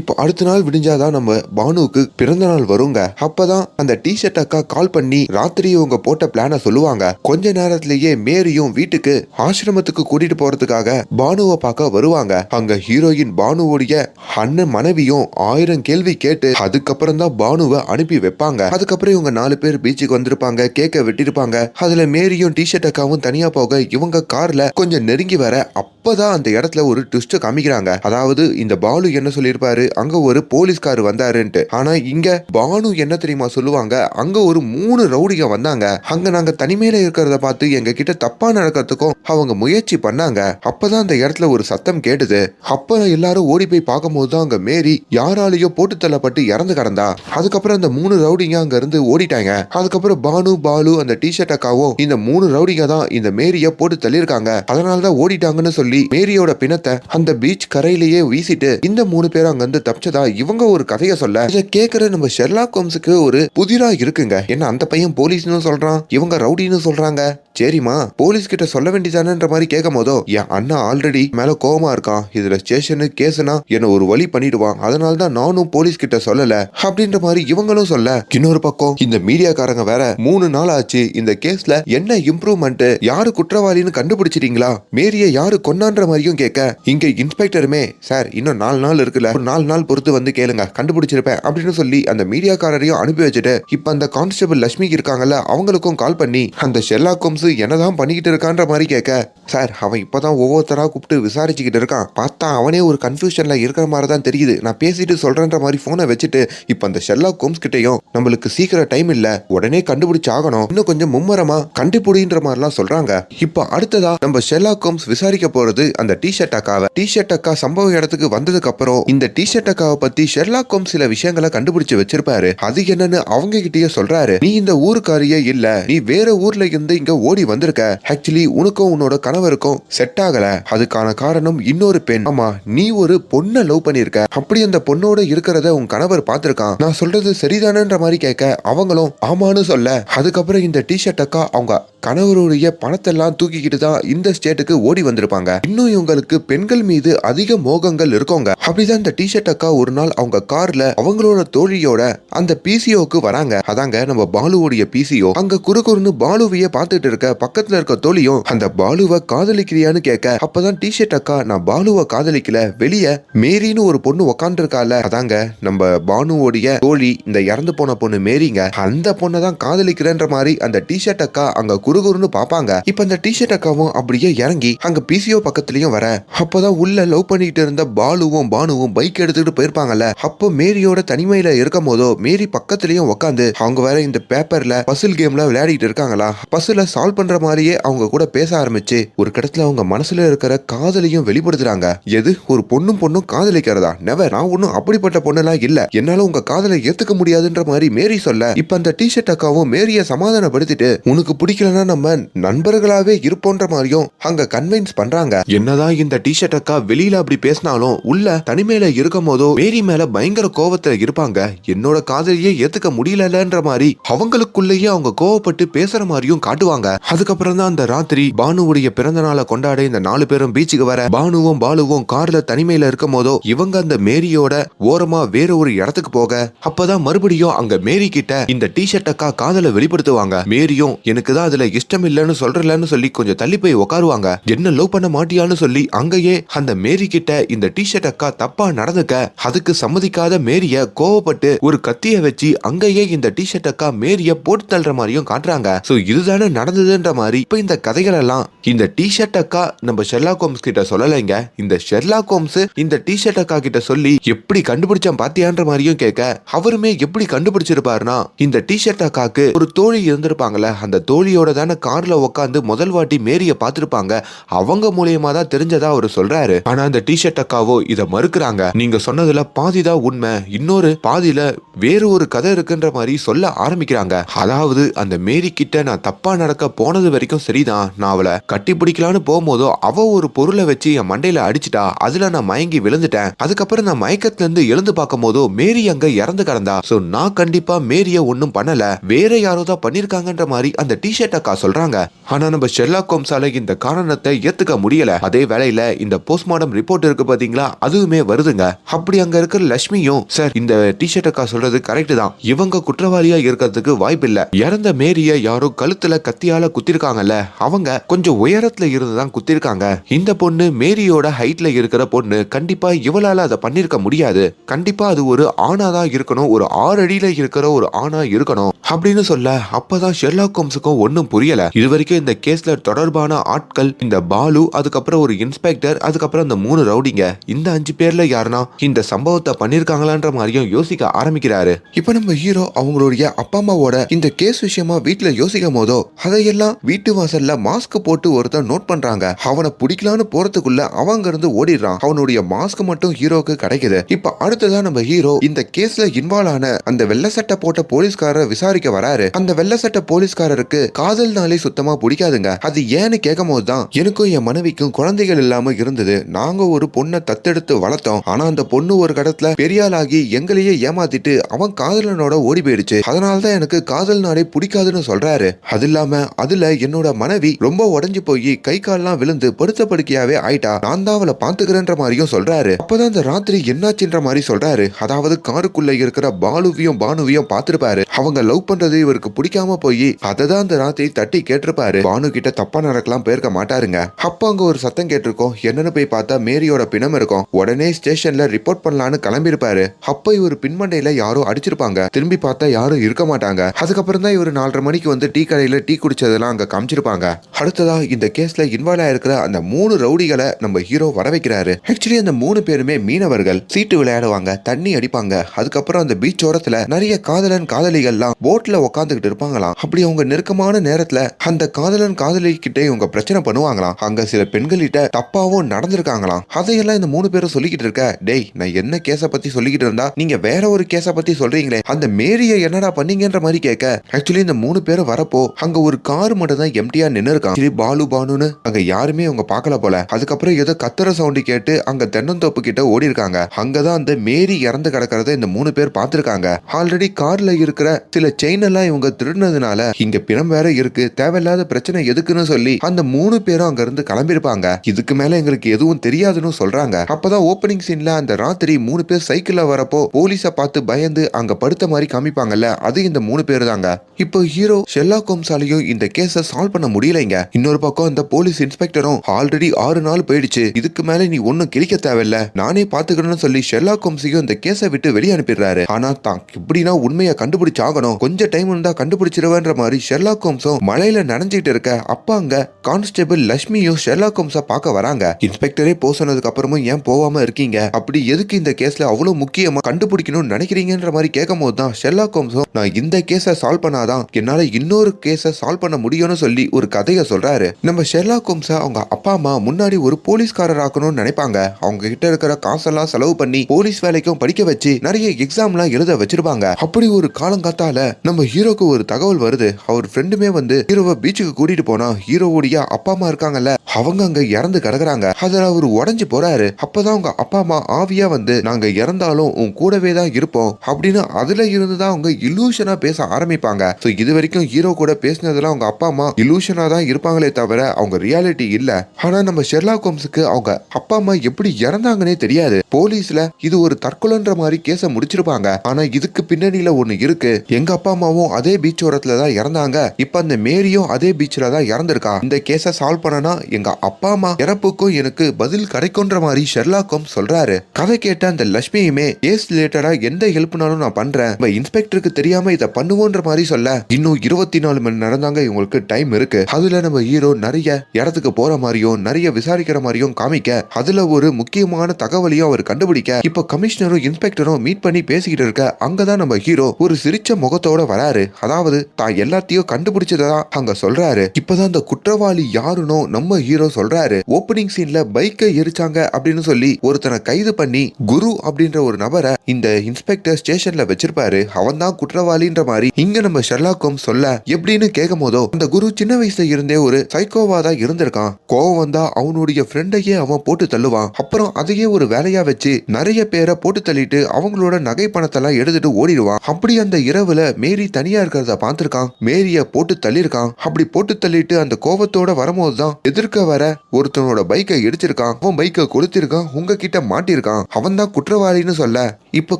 S1: இப்போ அடுத்த நாள் விடிஞ்சாதான் நம்ம பானுவுக்கு பிறந்த நாள் வருங்க. அப்பதான் அந்த டி ஷர்ட் அக்கா கால் பண்ணி ராத்திரி இவங்க போட்ட பிளான சொல்லுவாங்க. கொஞ்ச நேரத்திலேயே மேரியும் வீட்டுக்கு ஆசிரமத்துக்கு கூட்டிட்டு போறதுக்காக பானுவை பார்க்க வருவாங்க. அங்க ஹீரோயின் பானுவோடைய அண்ணன் மனைவியும் ஆயிரம் கேள்வி கேட்டு அதுக்கப்புறம் தான் பானுவை அனுப்பி வைப்பாங்க. அதுக்கப்புறம் இவங்க நாலு பேர் பீச்சுக்கு வந்திருப்பாங்க கேக்க வெட்டிருப்பாங்க. அதுல மேரியும் டி ஷர்ட் அக்காவும் தனியா போக இவங்க கார்ல கொஞ்சம் நெருங்கி வர அப்பதான் அந்த இடத்துல ஒரு ட்விஸ்ட் காமிக்கிறாங்க. அதாவது இந்த பாலு என்ன சொல்லியிருப்பாரு? அங்க ஒரு போலீஸ்கார் வந்தாருன்ட்டு. ஆனா இங்க பானு என்ன தெரியுமா சொல்லுவாங்க? அங்க ஒரு மூணு ரவுடிங்க வந்தாங்க. அங்க நாங்க தனிமையில இருக்கிறத பார்த்து எங்க கிட்ட தப்பா நடக்கிறதுக்கும் அவங்க முயற்சி பண்ணாங்க. அப்பதான் அந்த இடத்துல ஒரு சத்தம் கேட்டது. அப்ப எல்லாரும் ஓடி போய் பார்க்கும்போது தான் அங்க மேரி யாராலேயோ போட்டு தள்ளப்பட்டு இறந்து கிடந்தா. அதுக்கப்புறம் அந்த மூணு ரவுடிங்க அங்க இருந்து ஓடிட்டாங்க. அதுக்கப்புறம் பானு பாலு அந்த டிஷர்ட் அக்காவும் இந்த மூணு ரவுடிங்க தான் இந்த மேரிய போட்டு தள்ளியிருக்காங்க. அதனால தான் ஓடிட்டாங்கன்னு சொல்லி மேரியோட பிணத்தை அந்த பீச் கரையிலேயே வீசிட்டு இந்த மூணு பேரும் அங்க இருந்து தப்பிச்சதா இவங்க ஒரு கதையை சொல்ல. இதை கேட்கிற நம்ம ஷெர்லாக் கோம்ஸுக்கு ஒரு புதிரா இருக்குங்க. என்ன அந்த பையன் போலீஸ்னு சொல்றான்? இவங்க ரவுடின்னு சொல்றாங்க. சரிம்மா போலீஸ் கிட்ட சொல்ல சொல்ல வேண்டியதானன்ற மாதிரி கேட்கும் போதோ என் அண்ணா ஆல்ரெடி மேல கோபமா இருக்கான் இதுல ஸ்டேஷனு கேஸ்னா என்ன ஒரு வழி பண்ணிடுவான். அதனால தான் நானும் போலீஸ் கிட்ட சொல்லல. அப்படின்ற மாதிரி இவங்களும் சொல்ல இன்னொரு பக்கம் இந்த மீடியாக்காரங்க வேற மூணு நாள் ஆச்சு இந்த கேஸ்ல என்ன இம்ப்ரூவ்மெண்ட் யாரு குற்றவாளின்னு கண்டுபிடிச்சிட்டீங்களா? மேரிய யாரு கொண்டான்ற மாதிரியும் கேட்க இங்க இன்ஸ்பெக்டருமே சார் இன்னும் நாலு நாள் இருக்குல்ல ஒரு நாலு நாள் பொறுத்து வந்து கேளுங்க கண்டுபிடிச்சிருப்பேன் அப்படின்னு சொல்லி அந்த மீடியாக்காரரையும் அனுப்பி வச்சுட்டு இப்ப அந்த கான்ஸ்டபிள் லட்சுமி இருக்காங்கல்ல அவங்களுக்கும் கால் பண்ணி அந்த ஷெல்லா கோம்ஸ் என்னதான் பண்ணிக்கிட்டு இருக்கான்ற மாதிரி கேட்க சார் அவன் இப்பதான் ஒவ்வொருத்தரா கூப்பிட்டு விசாரிச்சுக்கிட்டு இருக்கான். பார்த்தா அவனே ஒரு கன்ஃபியூஷனில் இருக்கிற மாதிரி தான் தெரியுது. நான் பேசிட்டு சொல்றேன்ற மாதிரி ஃபோனை வச்சுட்டு இப்ப அந்த ஷெல்லா ஹோம்ஸ் கிட்டயும் நம்மளுக்கு சீக்கிரம் டைம் இல்ல. உடனே கண்டுபிடிச்சு ஆகணும். இன்னும் கொஞ்சம் மும்மரமா கண்டுபிடின்ற மாதிரிலாம் சொல்றாங்க. இப்போ அடுத்ததா நம்ம ஷெல்லா ஹோம்ஸ் விசாரிக்க போறது அந்த டிஷர்ட் அக்காவை. டி ஷர்ட் அக்கா சம்பவ இடத்துக்கு வந்ததுக்கு அப்புறம் இந்த டிஷர்ட் அக்காவை பத்தி ஷெர்லா ஹோம்ஸ் சில விஷயங்களை கண்டுபிடிச்சு வச்சிருப்பாரு. அது என்னன்னு அவங்க கிட்டயே சொல்றாரு. நீ இந்த ஊருக்காரியே இல்ல. நீ வேற ஊர்ல இருந்து இங்க ஓடி வந்திருக்க. ஆக்சுவலி உனக்கும் உன்னோட கணவருக்கும் செட் ஆகல. அதுக்கான காரணம் இன்னொரு பெண். ஆமா நீ ஒரு பொண்ணை லவ் பண்ணிருக்க. அப்படி அந்த பொண்ணோட இருக்கிறத உன் கணவர் பார்த்திருக்கான். நான் சொல்றது சரிதானன்ற மாதிரி கேட்க அவங்களும் ஆமான்னு சொல்ல. அதுக்கப்புறம் இந்த டிஷர்ட் அக்கா அவங்க கணவருடைய பணத்தெல்லாம் தூக்கிக்கிட்டு தான் இந்த ஸ்டேட்டுக்கு ஓடி வந்திருப்பாங்க. இன்னும் இவங்களுக்கு பெண்கள் மீது அதிக மோகங்கள் இருக்கோங்க. அப்படிதான் இந்த டி ஷர்ட் அக்கா ஒரு நாள் அவங்க கார்ல அவங்களோட தோழியோட அந்த பிசிஓக்கு வராங்க. அதாங்க நம்ம பாலுவோடைய பிசிஓ அங்க குறுகுறுன்னு பாலுவையே பார்த்துட்டு இருக்க பக்கத்துல இருக்க தோழியும் அந்த பாலுவை காதலிக்கிறியான்னு கேட்க அப்பதான் டி ஷர்ட் அக்கா நான் பாலுவை காதலிக்கல. வெளிய மேரின்னு ஒரு பொண்ணு உக்காந்துருக்கால. அதாங்க நம்ம பானுவோடைய தோழி இந்த இறந்து போன பொண்ணு மேரிங்க அந்த பொண்ணை தான் காதலிக்கிறேன்ற மாதிரி அந்த டி ஷர்ட் அக்கா அங்க குறுகுறுன்னு பாப்பாங்க. இப்ப அந்த டி ஷர்ட் அக்காவும் அப்படியே இறங்கி அங்க பிசிஓ பக்கத்துலயும் வர. அப்பதான் உள்ள லவ் பண்ணிட்டு இருந்த பாலுவும் பானுவும் பைக் எடுத்துக்கிட்டு போயிருப்பாங்கல்ல. அப்போ மேரியோட தனிமையில இருக்கும் போதோ மேரி பக்கத்துலயும் உட்காந்து அவங்க வேற இந்த பேப்பர்ல பசில் கேம்ல விளையாடிட்டு இருக்காங்களா? பசில சால்வ் பண்ற மாதிரியே அவங்க கூட பேச பேச ஆரம்பிச்சு ஒரு கடத்துல அவங்க மனசுல இருக்கிற காதலையும் வெளிப்படுத்துறாங்க. எது? ஒரு பொண்ணும் பொண்ணும் காதலிக்கிறதா? நெவர் நான் ஒன்னும் அப்படிப்பட்ட பொண்ணெல்லாம் இல்ல. என்னால உங்க காதலை ஏத்துக்க முடியாதுன்ற மாதிரி மேரி சொல்ல இப்ப அந்த டி ஷர்ட் அக்காவும் மேரிய சமாதானப்படுத்திட்டு உனக்கு பிடிக்கலன்னா நம்ம நண்பர்களாவே இருப்போன்ற மாதிரியும் அங்க கன்வின்ஸ் பண்றாங்க. என்னதான் இந்த டி ஷர்ட் அக்கா வெளியில அப்படி பேசினாலும் உள்ள தனிமையில இருக்கும் போதோ மேரி மேல பயங்கர கோவத்துல இருப்பாங்க. என்னோட காதலியே ஏத்துக்க முடியலன்ற மாதிரி அவங்களுக்குள்ளேயே அவங்க கோவப்பட்டு பேசுற மாதிரியும் காட்டுவாங்க. அதுக்கப்புறம் தான் அந்த ராத்திரி பானுவுடைய பிறந்த நாளை கொண்டாட இந்த நாலு பேரும் பீச்சுக்கு வர பானுவும் பாலுவும் கார்ல தனிமையில இருக்கும் போதோ இவங்க அந்த மேரியோட ஓரமா வேற ஒரு இடத்துக்கு போக அப்பதான் மறுபடியும் அங்க மேரி கிட்ட இந்த டி ஷர்ட்டக்கா காதல வெளிப்படுத்துவாங்க. மேரியும் எனக்கு தான் அதுல இஷ்டம் இல்லைன்னு சொல்றலன்னு சொல்லி கொஞ்சம் தள்ளி போய் உட்காருவாங்க என்ன லவ் பண்ண மாட்டியான்னு சொல்லி அங்கேயே அந்த மேரி கிட்ட இந்த டி ஷர்ட் அக்கா தப்பா நடந்துக்க அதுக்கு சம்மதிக்காத மேரிய கோவப்பட்டு ஒரு கத்திய வச்சு அங்கேயே இந்த டி ஷர்ட் அக்கா மேரிய போட்டு தள்ளுற மாதிரியும் காட்டுறாங்க. சோ இதுதானே நடந்ததுன்ற மாதிரி இப்ப இந்த கதைகள் பேரெல்லாம் இந்த டி ஷர்ட் அக்கா நம்ம ஷெர்லா ஹோம்ஸ் கிட்ட சொல்லலைங்க. இந்த ஷெர்லா ஹோம்ஸ் இந்த டி ஷர்ட் அக்கா கிட்ட சொல்லி எப்படி கண்டுபிடிச்சான் பாத்தியான்ற மாதிரியும் கேட்க அவருமே எப்படி கண்டுபிடிச்சிருப்பாருன்னா இந்த டிஷர்ட் அக்காக்கு ஒரு தோழி இருந்திருப்பாங்கல்ல அந்த தோழியோட தானே கார்ல உட்காந்து முதல் வாட்டி மேரிய பார்த்திருப்பாங்க. அவங்க மூலியமா தான் தெரிஞ்சதா அவர் சொல்றாரு. ஆனா அந்த டிஷர்ட் அக்காவோ இதை மறுக்கிறாங்க. நீங்க சொன்னதுல பாதிதான் உண்மை. இன்னொரு பாதியில வேறு ஒரு கதை இருக்குன்ற மாதிரி சொல்ல ஆரம்பிக்கிறாங்க. அதாவது அந்த மேரி கிட்ட நான் தப்பா நடக்க போனது வரைக்கும் சரிதான். நான் அவளை கட்டி பிடிக்கலான்னு போகும்போதோ அவ ஒரு பொருளை வச்சு என் மண்டையில அடிச்சிட்டா அதுல நான் மயங்கி விழுந்துட்டேன். அதுக்கப்புறம் நான் மயக்கத்துல இருந்து எழுந்து பார்க்கும் போதோ மேரி அங்க இறந்து கிடந்தா. சோ நான் கண்டிப்பா மேரிய ஒண்ணும் பண்ணல. வேற யாரோ தான் பண்ணிருக்காங்கன்ற மாதிரி அந்த டிஷர்ட் அக்கா சொல்றாங்க. ஆனா நம்ம ஷெர்லாக் கோம்ஸால இந்த காரணத்தை ஏத்துக்க முடியல. அதே வேளையில இந்த போஸ்ட்மார்டம் ரிப்போர்ட் இருக்கு பாத்தீங்களா? அதுவுமே வருதுங்க. அப்படி அங்க இருக்கிற லட்சுமியும் சார் இந்த டிஷர்ட் அக்கா சொல்றது கரெக்ட் தான். இவங்க குற்றவாளியா இருக்கிறதுக்கு வாய்ப்பு இல்ல இறந்த மேரிய யாரோ கழுத்துல கத்தியால குத்திருக்காங்கல்ல அவங்க கொஞ்சம் உயரத்துல இருந்து தான் குத்திருக்காங்க. இந்த பொண்ணு மேரியோட ஹைட்ல இருக்கிற பொண்ணு கண்டிப்பா இவளால அதை பண்ணிருக்க முடியாது. கண்டிப்பா அது ஒரு ஆணாதான் இருக்கணும் ஒரு ஆறு அடியில இருக்கிற ஒரு ஆணா இருக்கணும் அப்படின்னு சொல்ல அப்பதான் ஷெர்லாக் ஹோம்ஸுக்கும் ஒன்னும் புரியல. இது வரைக்கும் இந்த கேஸ்ல தொடர்பான ஆட்கள் இந்த பாலு அதுக்கப்புறம் ஒரு இன்ஸ்பெக்டர் அதுக்கப்புறம் இந்த மூணு ரவுடிங்க இந்த அஞ்சு பேர்ல யாருன்னா இந்த சம்பவத்தை பண்ணிருக்காங்களான்ற மாதிரியும் யோசிக்க ஆரம்பிக்கிறாரு. இப்ப நம்ம ஹீரோ அவங்களுடைய அப்பா அம்மாவோட இந்த கேஸ் விஷயமா வீட்டுல யோசிக்கும் போதோ அதையெல்லாம் வீட்டு வாசல்ல மாஸ்க் போட்டு ஒருத்தன் நோட் பண்றாங்க. அவனை பிடிக்கலான்னு போறதுக்குள்ள அவங்க இருந்து ஓடிடுறான். அவனுடைய மாஸ்க் மட்டும் ஹீரோக்கு கிடைக்குது. இப்ப அடுத்ததா நம்ம ஹீரோ இந்த கேஸ்ல இன்வால்வ் ஆன அந்த வெள்ளை சட்டை போட்ட போலீஸ்காரர் விசாரிக்க வராரு. அந்த வெள்ள சட்டை போலீஸ்காரருக்கு காதல்னாலே சுத்தமா பிடிக்காதுங்க. அது ஏன்னு கேட்கும் போதுதான் எனக்கும் என் மனைவிக்கும் குழந்தைகள் இல்லாம இருந்தது. நாங்க ஒரு பொண்ணை தத்தெடுத்து வளர்த்தோம். ஆனா அந்த பொண்ணு ஒரு கடத்துல பெரியாளாகி எங்களையே ஏமாத்திட்டு அவன் காதலனோட ஓடி போயிடுச்சு. அதனாலதான் எனக்கு காதல்னாலே பிடிக்காதுன்னு சொல்றாரு. அது இல்லாம அதுல என்னோட மனைவி ரொம்ப ரொம்ப உடஞ்சி போய் கை கால்லாம் விழுந்து படுத்த படுக்கையாவே ஆயிட்டா. நான் தான் அவளை பாத்துக்கிறேன்ற மாதிரியும் சொல்றாரு. அப்பதான் அந்த ராத்திரி என்னாச்சுன்ற மாதிரி சொல்றாரு. அதாவது காருக்குள்ள இருக்கிற பாலுவையும் பானுவையும் பார்த்திருப்பாரு. அவங்க லவ் பண்றது இவருக்கு பிடிக்காம போய் அதை தான் அந்த ராத்திரி தட்டி கேட்டிருப்பாரு. பானு கிட்ட தப்பா நடக்கலாம் போயிருக்க மாட்டாருங்க. அப்ப அங்க ஒரு சத்தம் கேட்டிருக்கோம். என்னன்னு போய் பார்த்தா மேரியோட பிணம் இருக்கும். உடனே ஸ்டேஷன்ல ரிப்போர்ட் பண்ணலான்னு கிளம்பியிருப்பாரு. அப்ப இவர் பின்மண்டையில யாரோ அடிச்சிருப்பாங்க. திரும்பி பார்த்தா யாரும் இருக்க மாட்டாங்க. அதுக்கப்புறம் தான் இவர் நாலரை மணிக்கு வந்து டீ கடையில டீ குடிச்சதெல்லாம் அங்க காமிச்சிருப்பாங்க. அடுத்ததாக இந்த கேஸ்ல இன்வால்வ் ஆயிருக்கிற அந்த மூணு ரவுடிகளை நம்ம ஹீரோ வர வைக்கிறாரு. ஆக்சுவலி அந்த மூணு பேருமே மீனவர்கள். சீட்டு விளையாடுவாங்க தண்ணி அடிப்பாங்க. அதுக்கப்புறம் அந்த பீச் ஓரத்துல நிறைய காதலன் காதலிகள்லாம் போட்ல உட்காந்துக்கிட்டு இருப்பாங்களாம். அப்படி அவங்க நெருக்கமான நேரத்துல அந்த காதலன் காதலி கிட்ட இவங்க பிரச்சனை பண்ணுவாங்களாம். அங்க சில பெண்கள்கிட்ட தப்பாவும் நடந்திருக்காங்களாம். அதையெல்லாம் இந்த மூணு பேரும் சொல்லிக்கிட்டு இருக்க டேய் நான் என்ன கேஸ பத்தி சொல்லிக்கிட்டு இருந்தா நீங்க வேற ஒரு கேஸ பத்தி சொல்றீங்களே. அந்த மேரிய என்னடா பண்ணீங்கன்ற மாதிரி கேட்க ஆக்சுவலி இந்த மூணு பேரும் வரப்போ அங்க ஒரு கார் மட்டும் தான் எம்டியா நின்னு இருக்கான் சரி பாலு பானுன்னு அங்க யாருமே அவங்க பார்க்கல போல. அதுக்கப்புறம் ஏதோ கத்துற சவுண்டு கேட்டு அங்க தென்னந்தோப்பு கிட்ட ஓடி இருக்காங்க அங்கதான் அந்த மேரி இறந்து கிடக்கிறத இந்த மூணு பேர் பார்த்திருக்காங்க. ஆல்ரெடி கார்ல இருக்கிற சில செயின் எல்லாம் இவங்க திருடினதுனால இங்க பிணம் வேற இருக்கு. தேவையில்லாத பிரச்சனை எதுக்குன்னு சொல்லி அந்த மூணு பேரும் அங்க இருந்து கிளம்பியிருப்பாங்க. இதுக்கு மேல எங்களுக்கு எதுவும் தெரியாதுன்னு சொல்றாங்க. அப்பதான் ஓப்பனிங் சீன்ல அந்த ராத்திரி மூணு பேர் சைக்கிள்ல வரப்போ போலீஸ பார்த்து பயந்து அங்க படுத்த மாதிரி காமிப்பாங்கல்ல அது இந்த மூணு பேர் தாங்க இப்போ ஹீரோ ஷெல்லா ஹோம்ஸாலையும் இந்த கேஸை சால்வ் பண்ண முடியலைங்க. இன்னொரு பக்கம் இந்த போலீஸ் இன்ஸ்பெக்டரும் ஆல்ரெடி ஆறு நாள் போயிடுச்சு. இதுக்கு மேல நீ ஒன்னும் கிழிக்க தேவையில்ல. நானே பாத்துக்கணும்னு சொல்லி ஷெல்லாக் கோம்ஸையும் இந்த கேஸை விட்டு வெளியே அனுப்பிடுறாரு. ஆனா தான் இப்படின்னா உண்மையை கண்டுபிடிச்சாகணும். கொஞ்சம் டைம் இருந்தா கண்டுபிடிச்சிருவேன்ற மாதிரி ஷெர்லாக் கோம்ஸும் மலையில நனைஞ்சிட்டு இருக்க அப்பா அங்க கான்ஸ்டபிள் லட்சுமியும் ஷெர்லா ஹோம்ஸ பார்க்க வராங்க. இன்ஸ்பெக்டரே போ சொன்னதுக்கு அப்புறமும் ஏன் போகாம இருக்கீங்க? அப்படி எதுக்கு இந்த கேஸ்ல அவ்வளவு முக்கியமா கண்டுபிடிக்கணும்னு நினைக்கிறீங்கன்ற மாதிரி கேட்கும் போது தான் ஷெர்லா ஹோம்ஸும் நான் இந்த கேஸை சால்வ் பண்ணாதான் என்னால இன்னொரு கேஸை சால்வ் பண்ண முடியும்னு சொல்லி ஒரு கதையை சொல்றாரு. நம்ம ஷெர்லா ஹோம்ஸை அவங்க அப்பா அம்மா முன்னாடி ஒரு போலீஸ்காரர் ஆக்கணும்னு நினைப்பாங்க. அவங்க கிட்ட இருக்கிற காசெல்லாம் செலவு பண்ணி போலீஸ் வேலைக்கும் படிக்க வச்சு நிறைய எக்ஸாம்லாம் எழுத வச்சிருப்பாங்க. அப்படி ஒரு காலங்காத்தால நம்ம ஹீரோக்கு ஒரு தகவல் வருது. அவர் ஃப்ரெண்டுமே வந்து ஹீரோவை பீச்சுக்கு கூட்டிட்டு போனா ஹீரோவுடைய அப்பா அம்மா இருக்காங்கல்ல அவங்க அங்க இறந்து கிடக்குறாங்க. அதுல அவர் உடஞ்சு போறாரு. அப்பதான் அவங்க அப்பா அம்மா ஆவியா வந்து நாங்க இறந்தாலும் உன் கூடவே தான் இருப்போம் அப்படின்னு அதுல இருந்து தான் அவங்க இலூஷனா பேச ஆரம்பிப்பாங்க. இது வரைக்கும் ஹீரோ கூட பேசினதெல்லாம் அவங்க அப்பா அம்மா இலூஷனா தான் இருப்பாங்களே தவிர அவங்க ரியாலிட்டி இல்ல. ஆனா நம்ம ஷெர்லாக் ஹோம்ஸுக்கு அவங்க அப்பா அம்மா எப்படி இறந்தாங்கன்னே தெரியாது. போலீஸ்ல இது ஒரு தற்கொலைன்ற மாதிரி கேஸ முடிச்சிருப்பாங்க. ஆனா இதுக்கு பின்னணியில ஒண்ணு இருக்கு. எங்க அப்பா அம்மாவும் அதே பீச் ஓரத்துல தான் இறந்தாங்க. இப்ப அந்த மேரியும் அதே பீச்ல தான் இறந்திருக்கா. இந்த கேஸ சால்வ் பண்ணனா எங்க அப்பா அம்மா இறப்புக்கும் எனக்கு பதில் கிடைக்கும்ன்ற மாதிரி ஷெர்லாக் ஹோம்ஸ் சொல்றாரு. கதை கேட்ட அந்த லட்சுமியுமே கேஸ் ரிலேட்டடா எந்த ஹெல்ப்னாலும் நான் பண்றேன். நம்ம இன்ஸ்பெக்டருக்கு தெரியாம இதை பண்ணுவோன்ற மாதிரி சொல்ல இன்னும் இருபத்தி நாலு மணி நேரம் தாங்க இவங்களுக்கு டைம் இருக்கு. அதுல நம்ம ஹீரோ நிறைய இடத்துக்கு போற மாதிரியும் நிறைய விசாரிக்கிற மாதிரியும் காமிக்க அதுல ஒரு முக்கியமான தகவலையும் அவர் கண்டுபிடிக்க இப்ப கமிஷனரும் இன்ஸ்பெக்டரும் மீட் பண்ணி பேசிக்கிட்டு இருக்க அங்கதான் நம்ம ஹீரோ ஒரு சிரிச்ச முகத்தோட வராரு. அதாவது தான் எல்லாத்தையும் கண்டுபிடிச்சதா அங்க சொல்றாரு. இப்பதான் அந்த குற்றவாளி யாருனோ நம்ம ஹீரோ சொல்றாரு. ஓப்பனிங் சீன்ல பைக்கை எரிச்சாங்க அப்படின்னு சொல்லி ஒருத்தனை கைது பண்ணி குரு அப்படின்ற ஒரு நபரை இந்த இன்ஸ்பெக்டர் ஸ்டேஷன்ல வச்சிருப்பாரு. அவன் தான் குற்றவாளின்ற மாதிரி இங்க நம்ம ஷெர்லாக்கும் சொல்ல எப்படின்னு கேட்கும் போதோ அந்த குரு சின்ன வயசுல இருந்து ஒரு சைக்கோவா தான் இருந்திருக்கான். கோவம் வந்தா அவனுடைய ஃப்ரெண்டையே அவன் போட்டு தள்ளுவான். அப்புறம் அதையே ஒரு வேலையா வச்சு நிறைய பேரை போட்டு தள்ளிட்டு அவங்களோட நகை பணத்தெல்லாம் எடுத்துட்டு ஓடிடுவான். அப்படி அந்த இரவுல மேரி தனியா இருக்கிறத பார்த்திருக்கான். மேரிய போட்டு தள்ளிருக்கான் அப்படி போட்டு தள்ளிட்டு அந்த கோவத்தோட வரும்போது தான் எதிர்க்க வர ஒருத்தனோட பைக்கை இடிச்சிருக்கான். அவன் பைக்கை கொடுத்திருக்கான் உங்ககிட்ட மாட்டிருக்கான் அவன் தான் குற்றவாளின்னு சொல்ல. இப்போ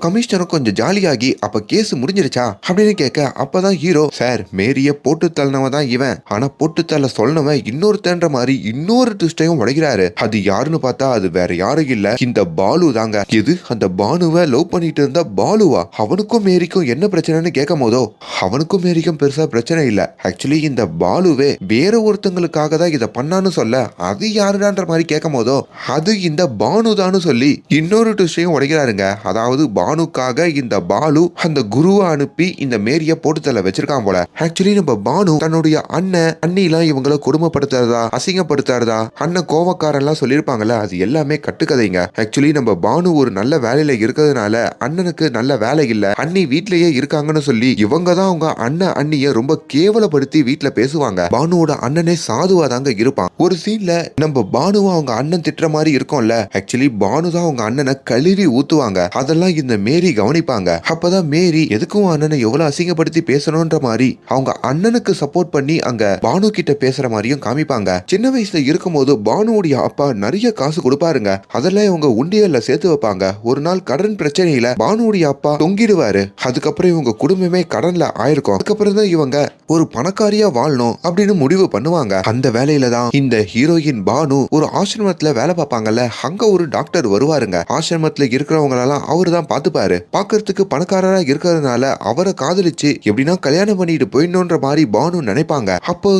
S1: கமிஷனரும் கொஞ்சம் ஜாலியாகி அப்ப கேஸ் முடிஞ்சிருச்சா? அப்படின்னு கேட்க அப்பதான் ஹீரோ சார் மேரிய போட்டு தள்ளினவன் தான் இவன். ஆனா போட்டு தள்ள சொன்னவன் இன்னொருத்தன்ற மாதிரி இன்னொரு ட்விஸ்டையும் உடைக்கிறாரு. அது யாருன்னு பார்த்தா அது வேற யாரும் இல்ல. இந்த பாலு தாங்க. எது? அந்த பானுவை லவ் பண்ணிட்டு இருந்த பாலுவா? அவனுக்கும் மேரிக்கும் என்ன பிரச்சனைன்னு கேட்கும் போதோ அவனுக்கும் மேரிக்கும் பெருசா பிரச்சனை இல்ல. ஆக்சுவலி இந்த பாலுவே வேற ஒருத்தங்களுக்காக தான் இதை பண்ணான்னு சொல்ல அது யாருடான்ற மாதிரி கேட்கும் போதோ அது இந்த பானுதான்னு சொல்லி இன்னொரு ட்விஸ்டையும் உடைக்கிறாருங்க. அதாவது பானுக்காக இந்த பாலு அந்த குருவை அனுப்பி இந்த மேரிய போட்டு தள்ள வச்சிருக்கான் போல. ஆக்சுவலி நம்ம பானு தன்னுடைய அண்ணன் அண்ணிலாம் இவங்கள கொடுமைப்படுத்துறதா அசிங்கப்படுத்துறதா? அண்ணன் கோவக்காரன்லாம் சொல்லியிருப்பாங்கல்ல அது எல்லாமே கட்டுக்கதைங்க. ஆக்சுவலி நம்ம பானு ஒரு நல்ல வேலையில இருக்கிறதுனால அண்ணனுக்கு நல்ல வேலை இல்ல. அண்ணி வீட்லயே இருக்காங்கன்னு சொல்லி இவங்க தான் அவங்க அண்ணன் அண்ணிய ரொம்ப கேவலப்படுத்தி வீட்டுல பேசுவாங்க. பானுவோட அண்ணனே சாதுவா தாங்க இருப்பான். ஒரு சீன்ல நம்ம பானுவா அவங்க அண்ணன் திட்டுற மாதிரி இருக்கும்ல. ஆக்சுவலி பானு தான் அவங்க அண்ணனை கழுவி ஊத்துவாங்க. அதெல்லாம் இந்த மேரி கவனிப்பாங்க. அப்பதான் மேரி எதுக்கும் அண்ணனை எவ்வளவு அசிங்கப்படுத்தி பேசணும்ன்ற மாதிரி அவங்க அண்ணனுக்கு சப்போர்ட் பண்ணி அங்க பானு கிட்ட பேசுற மாதிரியும் காமிப்பாங்க. சின்ன வயசுல இருக்கும்போது பானுவுடைய அப்பா நிறைய காசு கொடுப்பாருங்க. அதெல்லாம் இவங்க உண்டியல்ல சேர்த்து வைப்பாங்க. ஒரு நாள் கடன் பிரச்சனையில பானுவுடைய அப்பா தொங்கிடுவாரு. அதுக்கப்புறம் இவங்க குடும்பமே கடன்ல ஆயிருக்கும். அதுக்கப்புறம் தான் இவங்க ஒரு பணக்காரியா வாழணும் அப்படின்னு முடிவு பண்ணுவாங்க. அந்த வேலையில தான் இந்த ஹீரோயின் பானு ஒரு ஆசிரமத்துல வேலை பார்ப்பாங்கல்ல அங்க ஒரு டாக்டர் வருவாருங்க. ஆசிரமத்துல இருக்கிறவங்களெல்லாம் அவரு தான் பாத்துப்பாரு பாக்குறதுக்கு பணக்காரரா இருக்கிறதுனால அவரை காதலிச்சு எப்படின்னா கல்யாணம் பண்ணிட்டு போயிடணும்ன்ற மாதிரி பானு நினைப்பாங்க. அப்போ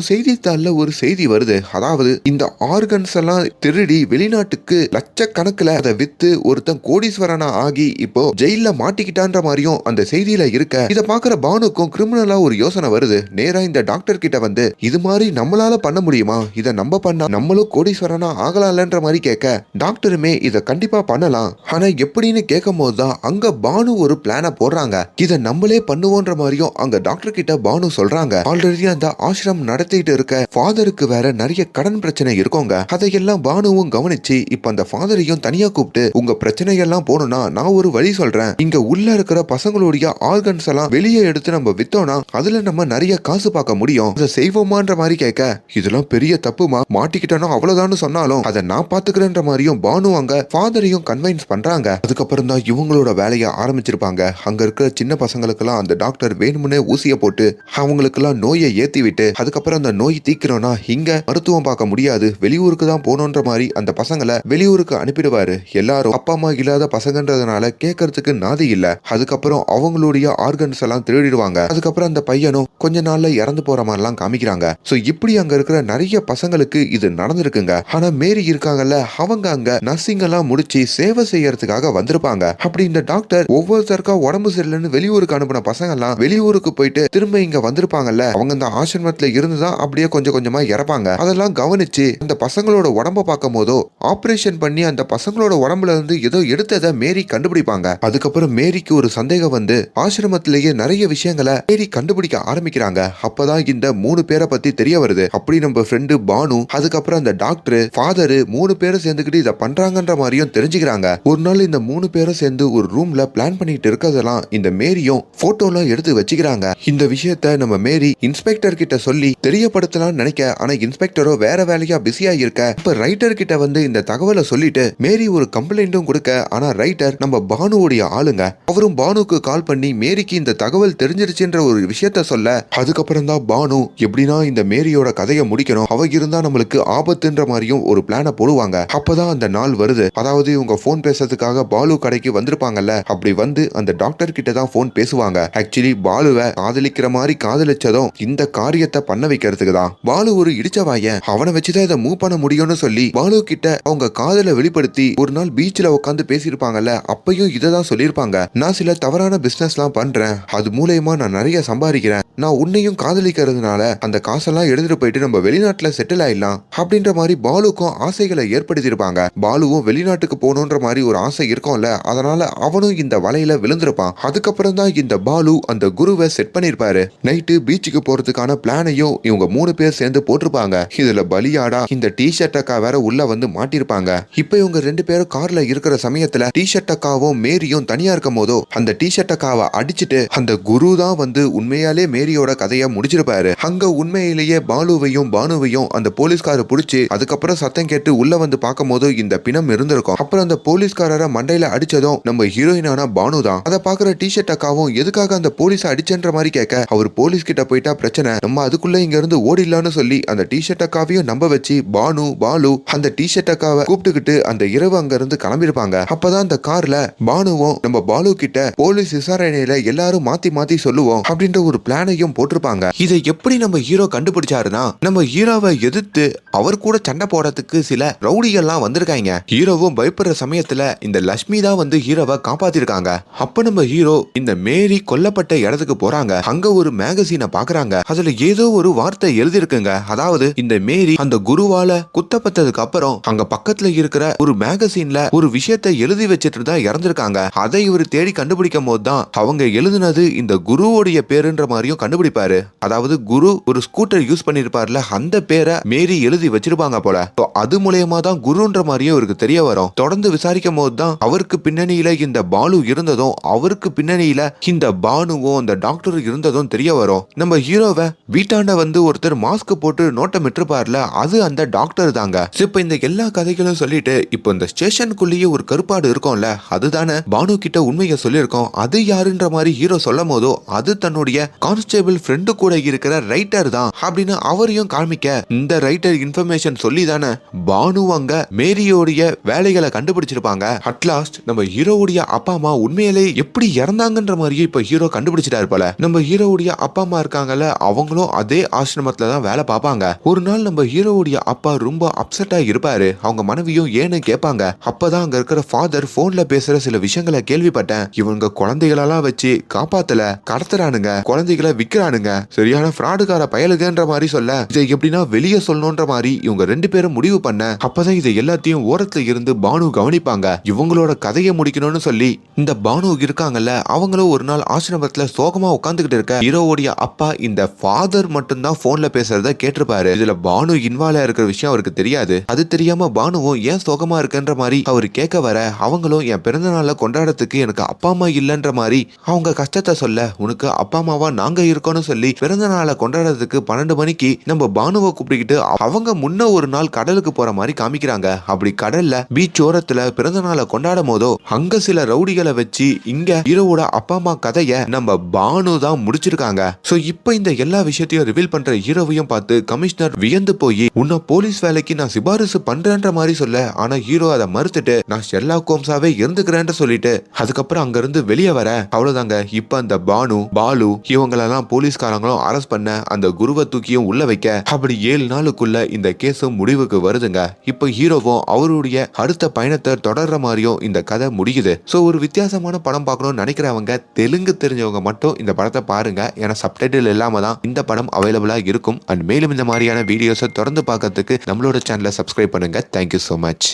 S1: செய்தித்தாள்ல ஒரு செய்தி வருது. அதாவது இந்த ஆர்கன்ஸ் எல்லாம் திருடி வெளிநாட்டுக்கு லட்சக்கணக்கில் அதை வித்து ஒருத்தன் கோடீஸ்வரனா ஆகி இப்போ ஜெயில மாட்டிக்கிட்டான்ற மாதிரியும் அந்த செய்தியில இருக்க. இதை பாக்குற பானுக்கும் கிரிமினலா ஒரு யோசனை வருது. நேரா இந்த டாக்டர் கிட்ட வந்து இது மாதிரி நம்மளால பண்ண முடியுமா? இதை நம்ம பண்ணா நம்மளும் கோடீஸ்வரனா ஆகலாம்லன்ற மாதிரி கேட்க. டாக்டருமே இதை கண்டிப்பா பண்ணலாம். ஆனா எப்படின்னு கேட்கும் போதுதான் அங்க பானு ஒரு பிளான போடுறாங்க. இதை நம்மளே பண்ணுவோன்ற மாதிரியும் அங்க டாக்டர் கிட்ட பானு சொல்றாங்க. ஆல்ரெடி அந்த ஆசிரம் நடத்திட்டு இருக்க. ஃபாதருக்கு வேற நிறைய கடன் பிரச்சனை இருக்கோங்க. அதையெல்லாம் பானுவும் கவனிச்சு இப்ப அந்த ஃபாதரையும் தனியா கூப்பிட்டு உங்க பிரச்சனையெல்லாம் போகணும்னா நான் ஒரு வழி சொல்றேன். இங்க உள்ள இருக்கிற பசங்களுடைய ஆர்கன்ஸ் எல்லாம் வெளியே எடுத்து நம்ம வித்தோம்னா அதுல நம்ம நிறைய காசு பார்க்க முடியும். அதை செய்வோமான்ற மாதிரி கேட்க இதெல்லாம் பெரிய தப்புமா? மாட்டிக்கிட்டோம்னா அவ்வளவுதான்னு சொன்னாலும் அதை நான் பாத்துக்கிறேன்ற மாதிரியும் பானு அங்க ஃபாதரையும் கன்வைன்ஸ் பண்றாங்க. அதுக்கப்புறம் தான் இவங்களோட வேலையை ஆரம்பிச்சிருப்பாங்க. அங்க இருக்கிற சின்ன பசங்களுக்கெல்லாம் அந்த டாக்டர் வேணும்னே ஊசியை போட்டு அவங்களுக்கெல்லாம் நோயை ஏத்தி விட்டு அதுக்கப்புறம் அந்த நோய் சீக்கிரம்னா இங்க மருத்துவம் பார்க்க முடியாது. வெளியூருக்கு தான் போகணுன்ற மாதிரி அந்த பசங்களை வெளியூருக்கு அனுப்பிடுவாரு. எல்லாரும் அப்பா அம்மா இல்லாத பசங்கன்றதுனால கேட்கறதுக்கு நாதி இல்ல. அதுக்கப்புறம் அவங்களுடைய ஆர்கன்ஸ் எல்லாம் திருடிடுவாங்க. அதுக்கப்புறம் அந்த பையனும் கொஞ்ச நாள்ல இறந்து போற மாதிரிலாம் காமிக்கிறாங்க. சோ இப்படி அங்க இருக்கிற நிறைய பசங்களுக்கு இது நடந்திருக்குங்க. ஆனா மேரி இருக்காங்கல்ல அவங்க அங்க நர்சிங் எல்லாம் முடிச்சு சேவை செய்யறதுக்காக வந்திருப்பாங்க. அப்படி இந்த டாக்டர் ஒவ்வொருத்தருக்கா உடம்பு சரியில்லைன்னு வெளியூருக்கு அனுப்பின பசங்க எல்லாம் வெளியூருக்கு போயிட்டு திரும்ப இங்க வந்திருப்பாங்கல்ல அவங்க இந்த ஆசிரமத்துல இருந்துதான் அப்படியே கொஞ்சம் கொஞ்சமா இறப்பாங்க. அதெல்லாம் கவனிச்சு அந்த பசங்களோட உடம்ப பார்க்கும் போதோ ஆபரேஷன் பண்ணி அந்த பசங்களோட உடம்புல இருந்து ஏதோ எடுத்ததை மேரி கண்டுபிடிப்பாங்க. அதுக்கப்புறம் மேரிக்கு ஒரு சந்தேகம் வந்து ஆசிரமத்திலேயே நிறைய விஷயங்களை மேரி கண்டுபிடிக்க ஆரம்பிக்கிறாங்க. அப்பதான் இந்த மூணு பேரை பத்தி தெரிய வருது. அப்படி நம்ம ஃப்ரெண்டு பானு அதுக்கப்புறம் அந்த டாக்டர் ஃபாதரு மூணு பேரும் சேர்ந்துக்கிட்டு இதை பண்றாங்கன்ற மாதிரியும் தெரிஞ்சுக்கிறாங்க. ஒரு நாள் இந்த மூணு பேரும் சேர்ந்து ஒரு ரூம்ல பிளான் பண்ணிட்டு இருக்கிறதெல்லாம் இந்த மேரியும் போட்டோலாம் எடுத்து வச்சுக்கிறாங்க. இந்த விஷயத்த நம்ம மேரி இன்ஸ்பெக்டர் கிட்ட சொல்லி பேசலாம்னு நினைக்க ஆனா இன்ஸ்பெக்டரோ வேற வேலையா பிஸியா இருக்க. இப்ப ரைட்டர் கிட்ட வந்து இந்த தகவலை சொல்லிட்டு மேரி ஒரு கம்ப்ளைண்ட்டும் கொடுக்க ஆனா ரைட்டர் நம்ம பானுவோடைய ஆளுங்க. அவரும் பானுக்கு கால் பண்ணி மேரிக்கு இந்த தகவல் தெரிஞ்சிருச்சுன்ற ஒரு விஷயத்த சொல்ல அதுக்கப்புறம் தான் பானு எப்படின்னா இந்த மேரியோட கதையை முடிக்கணும். அவ இருந்தா நம்மளுக்கு ஆபத்துன்ற மாதிரியும் ஒரு பிளான போடுவாங்க. அப்பதான் அந்த நாள் வருது. அதாவது இவங்க போன் பேசுறதுக்காக பாலு கடைக்கு வந்திருப்பாங்கல்ல அப்படி வந்து அந்த டாக்டர் கிட்ட தான் ஃபோன் பேசுவாங்க. ஆக்சுவலி பாலுவை காதலிக்கிற மாதிரி காதலிச்சதும் இந்த காரியத்தை பண்ண வைக்கிறதுக்கு தான். பாலு ஒரு இடிச்சவாய. அவனை வச்சுதான் இதை மூவ் பண்ண முடியும்னு சொல்லி பாலு கிட்ட அவங்க காதல வெளிப்படுத்தி ஒரு நாள் பீச்ல உட்காந்து பேசியிருப்பாங்கல்ல அப்பயும் இதை தான் சொல்லியிருப்பாங்க. நான் சில தவறான பிசினஸ் எல்லாம் பண்றேன். அது மூலயமா நான் நிறைய சம்பாதிக்கிறேன். நான் உன்னையும் காதலிக்கிறதுனால அந்த காசெல்லாம் எடுத்துட்டு போயிட்டு நம்ம வெளிநாட்டுல செட்டில் ஆயிடலாம் அப்படின்ற மாதிரி பாலுக்கும் ஆசைகளை ஏற்படுத்தியிருப்பாங்க. பாலுவும் வெளிநாட்டுக்கு போகணுன்ற மாதிரி ஒரு ஆசை இருக்கும்ல அதனால அவனும் இந்த வலையில விழுந்திருப்பான். அதுக்கப்புறம் தான் இந்த பாலு அந்த குருவை செட் பண்ணிருப்பாரு நைட்டு பீச்சுக்கு போறதுக்கான பிளானையும் இவங்க மூணு பேர் சேர்ந்து போட்டிருப்பாங்க. இதுல பலியாடா இந்த டி ஷர்ட் அக்கா வேற உள்ள வந்து மாட்டிருப்பாங்க. இப்ப இவங்க ரெண்டு பேரும் கார்ல இருக்கிற சமயத்துல டி ஷர்ட் அக்காவும் மேரியும் தனியா இருக்கும் போதோ அந்த டி ஷர்ட் அக்காவை அடிச்சிட்டு அந்த குரு தான் வந்து உண்மையாலே மேரியோட கதையை முடிச்சிருப்பாரு. அங்க உண்மையிலேயே பாலுவையும் பானுவையும் அந்த போலீஸ்காரர் புடிச்சு அதுக்கப்புறம் சத்தம் கேட்டு உள்ள வந்து பார்க்கும் போது இந்த பிணம் இருந்திருக்கும். அப்புறம் அந்த போலீஸ்காரரை மண்டையில அடிச்சதும் நம்ம ஹீரோயினான பானு தான். அதை பாக்குற டி ஷர்ட் அக்காவும் எதுக்காக அந்த போலீஸ் அடிச்சன்ற மாதிரி கேட்க அவர் போலீஸ் கிட்ட போயிட்டா பிரச்சனை. நம்ம அதுக்குள்ள இங்க இருந்து ஓடில ஓடிடலாம்னு சொல்லி அந்த டிஷர்ட் அக்காவையும் நம்ப வச்சு பானு பாலு அந்த டிஷர்ட் அக்காவை கூப்பிட்டுக்கிட்டு அந்த இரவு அங்க இருந்து கிளம்பிருப்பாங்க அப்பதான் அந்த கார்ல பானுவும் நம்ம பாலு கிட்ட போலீஸ் விசாரணையில எல்லாரும் மாத்தி மாத்தி சொல்லுவோம் அப்படின்ற ஒரு பிளானையும் போட்டிருப்பாங்க. இதை எப்படி நம்ம ஹீரோ கண்டுபிடிச்சாருன்னா நம்ம ஹீரோவை எதிர்த்து அவர் கூட சண்டை போடுறதுக்கு சில ரவுடிகள்லாம் வந்திருக்காங்க. ஹீரோவும் பயப்படுற சமயத்துல இந்த லட்சுமி தான் வந்து ஹீரோவை காப்பாத்திருக்காங்க. அப்ப நம்ம ஹீரோ இந்த மேரி கொல்லப்பட்ட இடத்துக்கு போறாங்க. அங்க ஒரு மேகசீனை பாக்குறாங்க. அதுல ஏதோ ஒரு வார்த்தை எழுதி இருக்குங்க. அதாவது இந்த மேரி அந்த குருவால குத்தப்பட்டதுக்கு அப்புறம் அங்க பக்கத்துல இருக்கிற ஒரு மேகசீன்ல ஒரு விஷயத்தை எழுதி வச்சிட்டு தான் இறந்திருக்காங்க. அதை இவர் தேடி கண்டுபிடிக்கும் போது தான் அவங்க எழுதுனது இந்த குருவோடைய பேருன்ற மாதிரியும் கண்டுபிடிப்பாரு. அதாவது குரு ஒரு ஸ்கூட்டர் யூஸ் பண்ணிருப்பார்ல அந்த பேரை மேரி எழுதி வச்சிருப்பாங்க போல. அது மூலயமா தான் குருன்ற மாதிரியும் இவருக்கு தெரிய வரும். தொடர்ந்து விசாரிக்கும் போது தான் அவருக்கு பின்னணியில இந்த பாலு இருந்ததும் அவருக்கு பின்னணியில இந்த பானுவும் அந்த டாக்டர் இருந்ததும் தெரிய வரும். நம்ம ஹீரோவை வீட்டாண்ட வந்து ஒருத்தர் மாஸ்க் போட்டு நோட்டம் விட்டுருப்பார்ல அது அந்த டாக்டர் தாங்க. So, இப்ப இந்த எல்லா கதைகளும் சொல்லிட்டு இப்போ இந்த ஸ்டேஷனுக்குள்ளேயே ஒரு கருப்பாடு இருக்கும்ல அதுதானே பானு கிட்ட உண்மையை சொல்லியிருக்கோம். அது யாருன்ற மாதிரி ஹீரோ சொல்லும் போதோ அது தன்னுடைய கான்ஸ்டேபிள் ஃப்ரெண்டு கூட இருக்கிற ரைட்டர் தான் அப்படின்னு அவரையும் காமிக்க இந்த ரைட்டர் இன்ஃபர்மேஷன் சொல்லி தானே பானு அங்க மேரியோடைய வேலைகளை கண்டுபிடிச்சிருப்பாங்க. அட்லாஸ்ட் நம்ம ஹீரோவுடைய அப்பா அம்மா உண்மையிலே எப்படி இறந்தாங்கன்ற மாதிரியே இப்ப ஹீரோ கண்டுபிடிச்சிட்டாரு போல. நம்ம ஹீரோவுடைய அப்பா அம்மா இருக்காங்கல்ல அவங்களும் அதே ஆசிரமத்துல தான் வேலை பார்ப்பாங்க. ஒரு நாள் நம்ம ஹீரோவுடைய அப்பா ரொம்ப அப்செட்டா இருப்பாரு. அவங்க மனைவியும் ஏன்னு கேட்பாங்க. அப்பதான் அங்க இருக்கிற ஃபாதர் போன்ல பேசுற சில விஷயங்களை கேள்விப்பட்டேன். இவங்க குழந்தைகளெல்லாம் வச்சு காப்பாத்தல கடத்துறானுங்க. குழந்தைகளை விக்கிறானுங்க. சரியான பிராடுகார பயலுகன்ற மாதிரி சொல்ல இதை எப்படின்னா வெளியே சொல்லணும்ன்ற மாதிரி இவங்க ரெண்டு பேரும் முடிவு பண்ண அப்பதான் இதை எல்லாத்தையும் ஓரத்துல இருந்து பானு கவனிப்பாங்க. இவங்களோட கதையை முடிக்கணும்னு சொல்லி இந்த பானு இருக்காங்கல்ல அவங்களும் ஒரு நாள் ஆசிரமத்துல சோகமா உட்காந்துக்கிட்டு இருக்க ஹீரோவுடைய அப்பா இந்த ஃபாதர் மட்டும்தான் போன்ல பேசுறத கேட்டிருப்பாரு. இதுல பானு இன்வால்வ் இருக்கிற விஷயம் அவருக்கு தெரியாது. அது தெரியாம பானுவும் ஏன் சோகமா இருக்குன்ற மாதிரி அவர் கேட்க வர அவங்களும் என் பிறந்த நாளை கொண்டாடத்துக்கு எனக்கு அப்பா அம்மா இல்லைன்ற மாதிரி அவங்க கஷ்டத்தை சொல்ல உனக்கு அப்பா அம்மாவா நாங்க இருக்கோம்னு சொல்லி பிறந்த நாளை கொண்டாடுறதுக்கு பன்னெண்டு மணிக்கு நம்ம பானுவை கூப்பிட்டுக்கிட்டு அவங்க முன்ன ஒரு நாள் கடலுக்கு போற மாதிரி காமிக்கிறாங்க. அப்படி கடல்ல பீச் ஓரத்துல பிறந்த நாளை கொண்டாடும் போதோ அங்க சில ரவுடிகளை வச்சு இங்க ஹீரோவோட அப்பா அம்மா கதைய நம்ம பானு தான் முடிச்சிருக்காங்க. சோ இப்போ இந்த எல்லா விஷயத்தையும் ரிவீல் பண்ற மூவியும் பார்த்து கமிஷனர் வியந்து போய் உன்னை போலீஸ் வேலைக்கு நான் சிபாரிசு பண்றேன்ற மாதிரி சொல்ல ஆனா ஹீரோ அதை மறுத்துட்டு நான் ஷெர்லா கோம்ஸாவே இருந்துக்கிறேன்னு சொல்லிட்டு அதுக்கப்புறம் அங்க இருந்து வெளியே வர அவ்வளவுதாங்க. இப்ப அந்த பானு பாலு இவங்களெல்லாம் போலீஸ்காரங்களும் அரெஸ்ட் பண்ண அந்த குருவை தூக்கியும் உள்ள வைக்க அப்படி ஏழு நாளுக்குள்ள இந்த கேஸும் முடிவுக்கு வருதுங்க. இப்போ ஹீரோவும் அவருடைய அடுத்த பயணத்தை தொடர்ற மாதிரியும் இந்த கதை முடியுது. ஸோ ஒரு வித்தியாசமான படம் பார்க்கணும்னு நினைக்கிறவங்க தெலுங்கு தெரிஞ்சவங்க மட்டும் இந்த படத்தை பாருங்க. ஏன்னா சப்டைட்டில் இல்லாம தான் இந்த படம் அவைலபிளா இருக்கும். அண்ட் மேலும் இந்த மாதிரியான வீடியோஸை தொடர்ந்து பார்க்கறதுக்கு நம்மளோட சேனலை சப்ஸ்கிரைப் பண்ணுங்க. Thank you so much